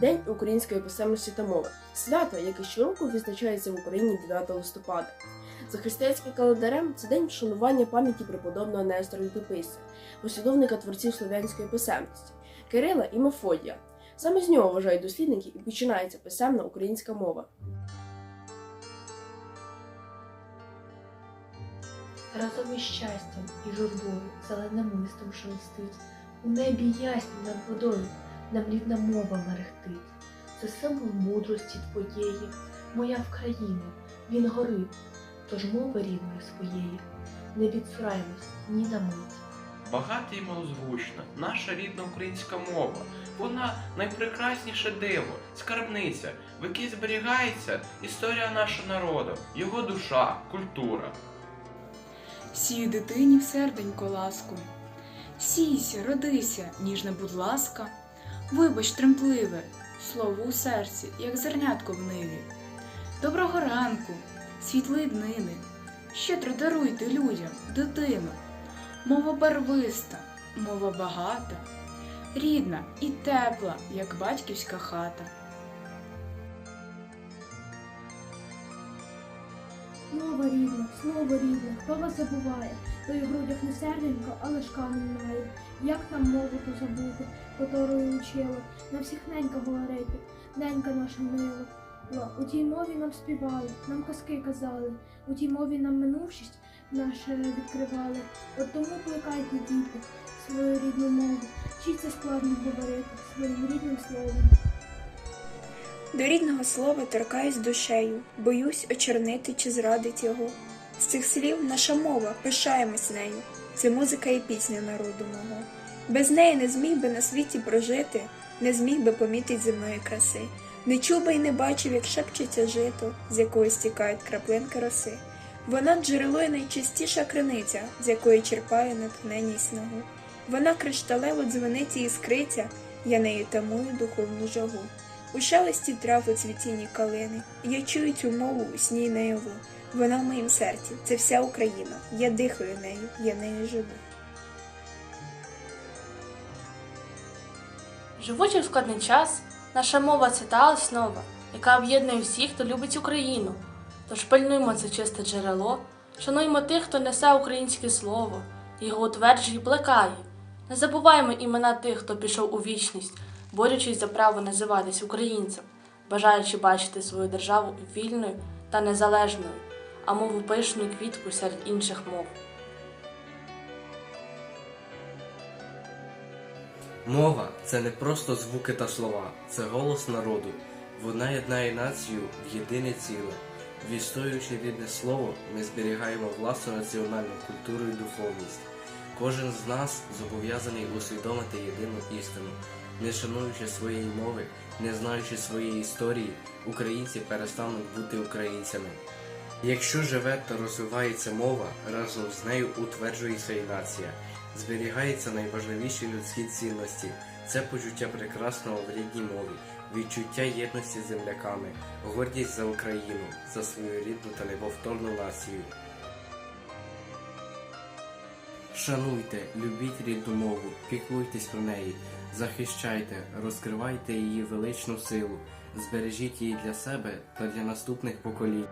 День української писемності та мови. Свято, яке щороку відзначається в Україні 9 листопада. За християнським календарем це день вшанування пам'яті преподобного Нестора Літописця, послідовника творців слов'янської писемності, Кирила і Мефодія. Саме з нього вважають дослідники і починається писемна українська мова. Разом із щастям і журбою зеленим листом шелестить, у небі ясні над водою, нам рідна мова мерехтить. Це символ мудрості твоєї, моя Вкраїна, він горить, тож мови рідної своєї, не відсураємось ні на мить. Багата і малозвучна, наша рідна українська мова. Вона найпрекрасніше диво, скарбниця, в якій зберігається історія нашого народу, його душа, культура. Сію дитині в серденько ласку. Сійся, родися, ніжна, будь ласка, вибач тремтливе, слово у серці, як зернятко в ниві. Доброго ранку, світли днини, щедро даруйте людям, дитину. Мова барвиста, мова багата, рідна і тепла, як батьківська хата. Мова рідна, слово рідне, хто вас забуває, той у грудях не серденько, але ж камінь має. Як нам мову ту забути, которою учила, на всіх ненька говорити, ненька наша мила. У тій мові нам співали, нам казки казали, у тій мові нам минувшість наше відкривали. От тому плекайте діти свою рідну мову, вчіться складно говорити своїм рідним словом. До рідного слова торкаюсь душею, боюсь очернити чи зрадить його. З цих слів наша мова, пишаємось нею. Це музика і пісня народу мого. Без неї не зміг би на світі прожити, не зміг би помітить земної краси. Не чув би й не бачив, як шепчеться жито, з якої стікають краплинки роси. Вона джерело й найчистіша криниця, з якої черпає натхнення й снагу. Вона кришталево дзвенить і іскриця, я нею тамую духовну жагу. У шелесті трав у цвітінні калини. Я чую цю мову у сні наяву. Вона в моїм серці, це вся Україна. Я дихаю нею, я нею живу. Живучи в складний час, наша мова це та основа, яка об'єднує всіх, хто любить Україну. Тож пильнуймо це чисте джерело, шануймо тих, хто несе українське слово, його утверджує і плекає. Не забуваймо імена тих, хто пішов у вічність, борючись за право називатись українцем, бажаючи бачити свою державу вільною та незалежною, а мову пишну квітку серед інших мов. Мова це не просто звуки та слова, це голос народу. Вона єднає націю в єдине ціле. Відстоюючи рідне слово, ми зберігаємо власну національну культуру і духовність. Кожен з нас зобов'язаний усвідомити єдину істину. Не шануючи своєї мови, не знаючи своєї історії, українці перестануть бути українцями. Якщо живе та розвивається мова, разом з нею утверджується і нація. Зберігаються найважливіші людські цінності. Це почуття прекрасного в рідній мові, відчуття єдності з земляками, гордість за Україну, за свою рідну та неповторну націю. Шануйте, любіть рідну мову, піклуйтесь про неї, захищайте, розкривайте її величну силу, збережіть її для себе та для наступних поколінь.